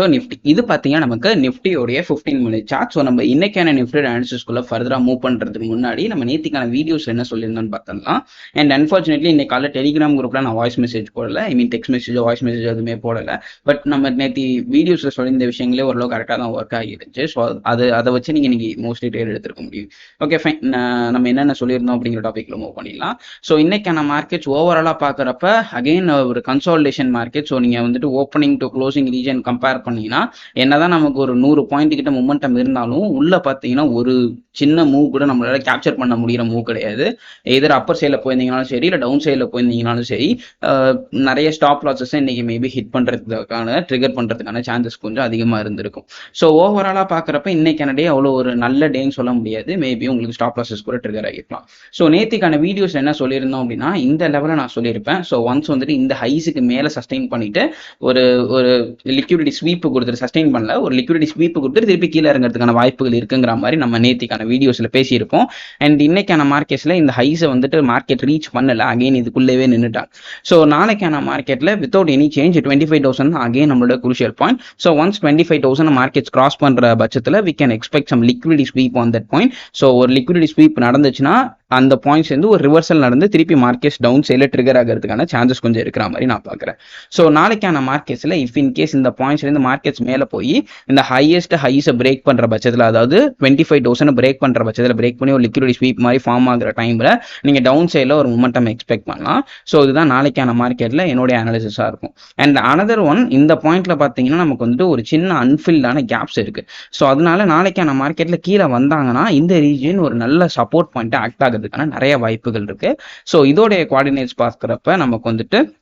So Nifty இது பார்த்தீங்கன்னா நமக்கு நிஃப்டியோடைய ஃபிஃப்டீன் மினிட் சார்ட் ஸோ நம்ம இன்னைக்கான நிஃப்டி அனாலிசிஸ்குள்ள ஃபர்தராக மூவ் பண்ணுறதுக்கு முன்னாடி நம்ம நேத்திக்கான வீடியோஸ் என்ன சொல்லியிருந்தோம்னு பார்த்தலாம் அண்ட் அன்ஃபார்ச்சுனேட்லி இன்னைக்கு காலைல டெலிகிராம் குரூப்ல நான் வாய்ஸ் மெசேஜ் போடல. I mean text message voice message எதுவுமே போடல. பட் நம்ம நேத்தி வீடியோஸ்ல சொல்லியிருந்த விஷயங்களே ஓரளவு கரெக்டாக தான் ஒர்க் ஆகிருச்சு ஸோ அது அதை வச்சு நீங்க இன்னைக்கு மோஸ்ட்லி ட்ரேட் எடுத்துருக்க முடியும். ஓகே ஃபைன் நம்ம என்னென்ன சொல்லியிருந்தோம் அப்படிங்கிற டாபிக்ல மூவ் பண்ணிடலாம். ஸோ இன்னைக்கான மார்க்கெட்ஸ் ஓவராலாக பார்க்குறப்ப அகெயின் ஒரு கன்சால்டேஷன் மார்க்கெட் ஸோ நீங்கள் வந்துட்டு opening to closing region compare பண்ணீங்கன்னா என்னதான் நமக்கு ஒரு நூறு பாயிண்ட் கிட்ட மொமெண்டம் இருந்தாலும் உள்ள பார்த்தீங்கன்னா ஒரு சின்ன மூவ் கூட நம்மளால கேப்சர் பண்ண முடியிற மூவ் கிடையாது. எதிர் அப்பர் சைடில் போயிருந்தீங்கனாலும் சரி இல்லை டவுன் சைடில் போயிருந்தீங்கனாலும் சரி நிறைய ஸ்டாப் லாஸஸ் இன்னைக்கு மேபி ஹிட் பண்ணுறதுக்கான ட்ரிகர் பண்ணுறதுக்கான சான்சஸ் கொஞ்சம் அதிகமாக இருந்திருக்கும். ஸோ ஓவராலாக பார்க்குறப்ப இன்னைக்கான டே அவ்வளோ ஒரு நல்ல டேன்னு சொல்ல முடியாது. மேபி உங்களுக்கு ஸ்டாப் லாஸஸ் கூட ட்ரிகர் ஆகிருக்கலாம். ஸோ நேத்திக்கான வீடியோஸ் என்ன சொல்லியிருந்தோம் அப்படின்னா இந்த லெவலில் நான் சொல்லியிருப்பேன். ஸோ ஒன்ஸ் வந்துட்டு இந்த ஹைஸுக்கு மேலே சஸ்டெயின் பண்ணிட்டு ஒரு ஒரு லிக்விடிட்டி ஸ்வீப் கொடுத்துட்டு சஸ்டெயின் பண்ணல. ஒரு லிக்விடிட்டி ஸ்வீப் கொடுத்துட்டு திருப்பி கீழே இறங்குறதுக்கான வாய்ப்புகள் இருக்குங்கிற மாதிரி நம்ம நேத்திக்கான வீடியோஸ்ல பேசியிருப்போம். அண்ட் இன்னைக்கான மார்க்கெட்ஸ்ல இந்த ஹைஸை வந்துட்டு மார்க்கெட் ரீச் பண்ணல. அகைன் இதுக்குள்ளேவே நின்றுட்டாங்க ஸோ நாளைக்கான மார்க்கெட்ல without any change twenty five thousand again நம்மளோட crucial point so once twenty five thousand markets cross பண்ற பட்சத்தில் we can expect some liquidity sweep on that point so ஒரு லிக்விடிட்டி ஸ்வீப் நடந்துச்சுன்னா அந்த பாயிண்ட்ஸ் வந்து ஒரு ரிவர்சல் நடந்து திருப்பி மார்க்கெட்ஸ் டவுன் சைடில் ட்ரிகர் ஆகிறதுக்கான சான்சஸ் கொஞ்சம் இருக்கிற மாதிரி நான் பார்க்குறேன். ஸோ நாளைக்கான மார்க்கெட்ஸில் இஃப் இன் கேஸ் இந்த பாயிண்ட்ஸ்லேருந்து மார்க்கெட்ஸ் மேலே போய் இந்த ஹையஸ்ட் ஹைஸை பிரேக் பண்ணுற பட்சத்தில் அதாவது டுவெண்ட்டி ஃபைவ் தௌசண்ட் பிரேக் பண்ணுற பட்சத்தில் பிரேக் பண்ணி ஒரு லிக்விடி ஸ்வீப் மாதிரி ஃபார்ம் ஆகிற டைமில் நீங்கள் டவுன் சைடில் ஒரு மூமெண்டம் எக்ஸ்பெக்ட் பண்ணலாம். ஸோ இதுதான் நாளைக்கான மார்க்கெட்டில் என்னுடைய அனாலிசிஸாக இருக்கும். அண்ட் அனதர் ஒன் இந்த பாயிண்ட்ல பார்த்தீங்கன்னா நமக்கு வந்துட்டு ஒரு சின்ன அன்ஃபில்டான கேப்ஸ் இருக்குது ஸோ அதனால நாளைக்கான மார்க்கெட்டில் கீழே வந்தாங்கன்னா இந்த ரீஜன் ஒரு நல்ல சப்போர்ட் பாயிண்ட்டை ஆக்ட் ஆகுது. ஆகிறதுக்கான நிறைய வாய்ப்புகள் இருக்கு. ஸோ இதோடைய குவாடினேட்ஸ் பார்க்குறப்ப நமக்கு வந்துட்டு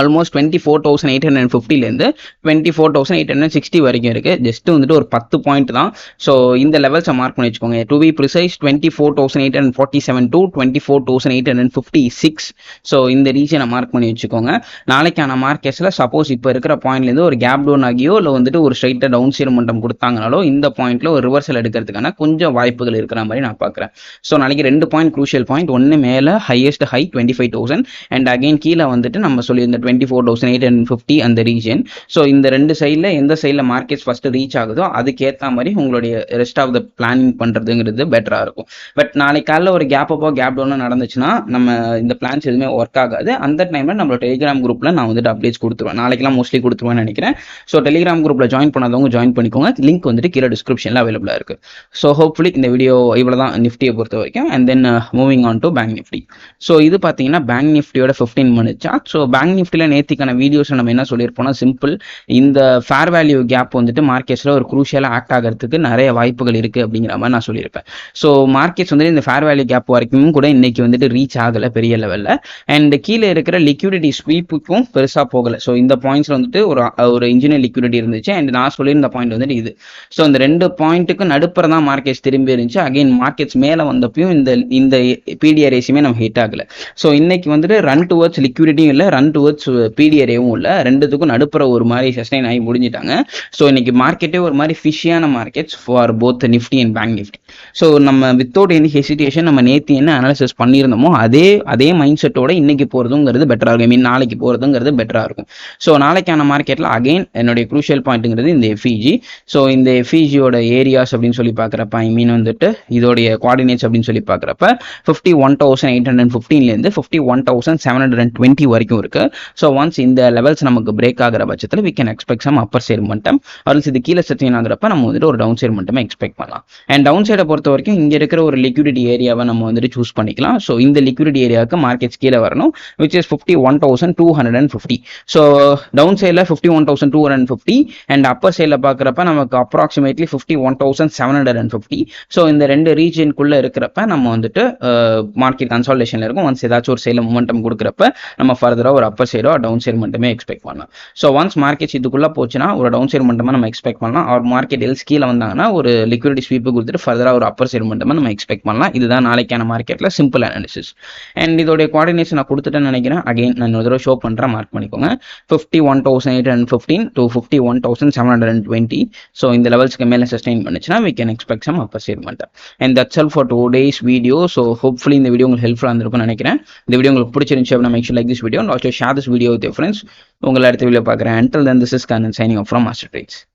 almost twenty four thousand eight hundred ஃபிஃப்டிலேருந்து twenty four thousand eight hundred sixty வரைக்கும் இருக்குது ஜஸ்ட் வந்துட்டு ஒரு பத்து பாயிண்ட் தான். ஸோ இந்த லெவல்ஸை மார்க் பண்ணி வச்சுக்கோங்க. To be precise twenty four thousand eight hundred forty seven to twenty four thousand eight hundred fifty six so இந்த ரீஜனை மார்க் பண்ணி வச்சுக்கோங்க. நாளைக்கான மார்க்கெட்ஸில் சப்போஸ் இப்போ இருக்கிற பாயிண்ட்லேருந்து ஒரு கேப் டவுன் ஆகியோ இல்லை வந்துட்டு ஒரு ஸ்ட்ரைட்டாக டவுன் சீர் மட்டம் கொடுத்தாங்கனாலோ இந்த பாயிண்ட்ல ஒரு ரிவர்சல் எடுக்கிறதுக்கான கொஞ்சம் வாய்ப்புகள் இருக்கிற மாதிரி நான் பார்க்குறேன். ஸோ நாளைக்கு ரெண்டு பாயிண்ட் க்ரூஷியல் பாயிண்ட் ஒன்று மேலே highest high twenty five thousand and again கீழே வந்துட்டு நம்ம சொல்லியிருந்த twenty four thousand eight hundred fifty அந்த ரீஜன் ஸோ இந்த ரெண்டு சைடில் எந்த சைடில் மார்க்கெட்ஸ் ஃபஸ்ட்டு ரீச் ஆகுதோ அதுக்கேற்ற மாதிரி உங்களுடைய ரெஸ்ட் ஆஃப் த பிளானிங் பண்ணுறதுங்கிறது பெட்டராக இருக்கும். பட் நாளைக்கு காலைல ஒரு கேப் அப்போ கேப் டவுன் நடந்துச்சுன்னா நம்ம இந்த பிளான்ஸ் எதுவுமே ஒர்க் ஆகாது. அந்த டைமில் நம்மளோட டெலிகிராம் குரூப்பில் நான் வந்துட்டு அப்டேட்ஸ் கொடுத்துருவேன். நாளைக்கெல்லாம் மோஸ்ட்லி கொடுத்துருவேன்னு நினைக்கிறேன். ஸோ டெலிகிராம் குரூப்பில் ஜாயின் பண்ணாதவங்க ஜாயின் பண்ணிக்கோங்க. லிங்க் வந்துட்டு கீழே டிஸ்கிரிப்ஷனில் அவைலபிளாக இருக்குது ஸோ ஹோப்ஃபுல்லி இந்த வீடியோ இவ்வளோ தான் நிஃப்டியை பொறுத்த வரைக்கும். And then moving on to bank Nifty so இது பார்த்தீங்கன்னா பேங்க் நிஃப்டியோட fifteen minute chart so bank நிஃப்டியில் நேத்திக்கான வீடியோஸை நம்ம என்ன சொல்லியிருப்போம்னா சிம்பிள் இந்த ஃபேர் வேல்யூ கேப் வந்துட்டு மார்க்கெட்ஸில் ஒரு குரூஷியலாக ஆக்ட் ஆகிறதுக்கு நிறைய வாய்ப்புகள் இருக்குது அப்படிங்கிற மாதிரி நான் சொல்லியிருப்பேன். ஸோ மார்க்கெட்ஸ் வந்துட்டு இந்த ஃபேர் வேல்யூ கேப் வரைக்கும் கூட இன்னைக்கு வந்துட்டு ரீச் ஆகலை பெரிய லெவலில் அண்ட் கீழே இருக்கிற லிக்விடிட்டி ஸ்வீப்புக்கும் பெருசாக போகலை. ஸோ இந்த பாயிண்ட்ஸில் வந்துட்டு ஒரு ஒரு இன்ஜினியர் லிக்விடிட்டி இருந்துச்சு. அண்ட் நான் சொல்லியிருந்த பாயிண்ட் வந்துட்டு இது. ஸோ இந்த ரெண்டு பாயிண்ட்டுக்கு நடுப்புற தான் மார்க்கெட்ஸ் திரும்பி இருந்துச்சு. அகைன் மார்க்கெட்ஸ் மேலே வந்தப்பையும் இந்த இந்த பிடிஆர் ரேசியுமே நம்ம ஹிட் ஆகலை. ஸோ இன்னைக்கு வந்துட்டு ரன் டுவர்ட்ஸ் லிக்விடிட்டியும் இல்லை ரன் டுவர்ட்ஸ் பிடிஆரேவும் இல்லை ரெண்டுத்துக்கும் நடுப்புற ஒரு மாதிரி சஸ்டைன் ஆகி முடிஞ்சிட்டாங்க. ஸோ இன்னைக்கு மார்க்கெட்டே ஒரு மாதிரி ஃபிஷியான markets for both Nifty and bank Nifty so நம்ம வித்தவுட் எனி ஹெசிடேஷன் நம்ம நேற்று என்ன அனாலிசிஸ் பண்ணியிருந்தோமோ அதே அதே மைண்ட் செட்டோட இன்னைக்கு போகிறதுங்கிறது பெட்டராக இருக்கும். ஐ மீன் நாளைக்கு போகிறதுங்கிறது பெட்டராக இருக்கும். ஸோ நாளைக்கான மார்க்கெட்டில் அகைன் என்னுடைய குரூஷியல் பாயிண்ட்டுங்கிறது இந்த எஃபிஜி ஸோ இந்த எஃபிஜியோட ஏரியாஸ் அப்படின்னு சொல்லி பார்க்குறப்ப ஐ மீன் வந்துட்டு இதோடைய குவார்டினேட்ஸ் அப்படின்னு சொல்லி பார்க்குறப்ப fifty one thousand eight hundred ஃபிஃப்டீன்லேருந்து fifty one thousand seven hundred and twenty வரைக்கும் இருக்கு. ஸோ ஒன்ஸ் இந்த லெவல்ஸ் நமக்கு பிரேக் ஆகிற பட்சத்தில் we can expect some upper side மட்டும் ஆல்ஸ் இது கீழே சச்சின் ஆகிறப்ப நம்ம வந்துட்டு ஒரு டவுன் சைடு மட்டுமே எக்ஸ்பெக்ட் பண்ணலாம். அண்ட் டவுன் சைடை பொறுத்த வரைக்கும் இங்கே இருக்கிற ஒரு லிக்விடிட்டி ஏரியாவை நம்ம வந்துட்டு சூஸ் பண்ணிக்கலாம். ஸோ இந்த லிக்விடிட்டி ஏரியாவுக்கு மார்க்கெட்ஸ் கீழே வரணும் which is fifty one thousand two hundred and fifty so down சைடில் fifty one thousand two hundred fifty and upper சைடில் பார்க்குறப்ப நமக்கு approximately fifty one thousand seven hundred and fifty so இந்த ரெண்டு ரீஜனுக்குள்ளே இருக்கிறப்ப நம்ம வந்துட்டு மார்க்கெட் கன்சால்டேஷனில் இருக்கும். ஒன்ஸ் ஏதாச்சும் ஒரு சைடில் மூமெண்டம் கொடுக்குறப்ப நம்ம ஃபர்தராக ஒரு அப்பர் சைடோ டவுன் சைடு மட்டுமே எக்ஸ்பெக்ட் பண்ணலாம். ஸோ ஒன்ஸ் மார்க்கெட்ஸ் இதுக்குள்ளே போச்சுன்னா ஒரு டவுன் சைடு மட்டுமே நம்ம எக்ஸ்பெக்ட் பண்ணலாம். அவர் மார்க்கெட் எல்ஸ் கீழே வந்தாங்கன்னா ஒரு லிக்விடிட்டி ஸ்வீப்பு கொடுத்துட்டு ஃபர்தராக ஒரு அப்பர் சைடு மட்டுமே நம்ம எக்ஸ்பெக்ட் பண்ணலாம். இதுதான் நாளைக்கான மார்க்கெட்டில் சிம்பிள் அனாலிசிஸ் அண்ட் இதோடைய கோஆர்டினேஷன் நான் கொடுத்துட்டேன்னு நினைக்கிறேன். அகைன் நான் ஒரு தடவை ஷோ பண்ணுறேன் மார்க் பண்ணிக்கோங்க. Fifty one thousand eight hundred fifteen to fifty one thousand seven hundred and twenty so இந்த லெவல்ஸ்க்கு மேலே சஸ்டைன் பண்ணுச்சுன்னா we expect expect upper upper side and that's that's for two days video so hopefully இந்த video உங்களுக்கு ஹெல்ப்ஃபுல்லாக இருந்திருக்கும்னு நினைக்கிறேன். இந்த வீடியோ உங்களுக்கு பிடிச்சிருந்துச்சு அப்படின்னா make sure like this video and this this video with friends உங்களை அடுத்த வீடியோ பார்க்குறேன். Until then this is Khan signing off from Master Trades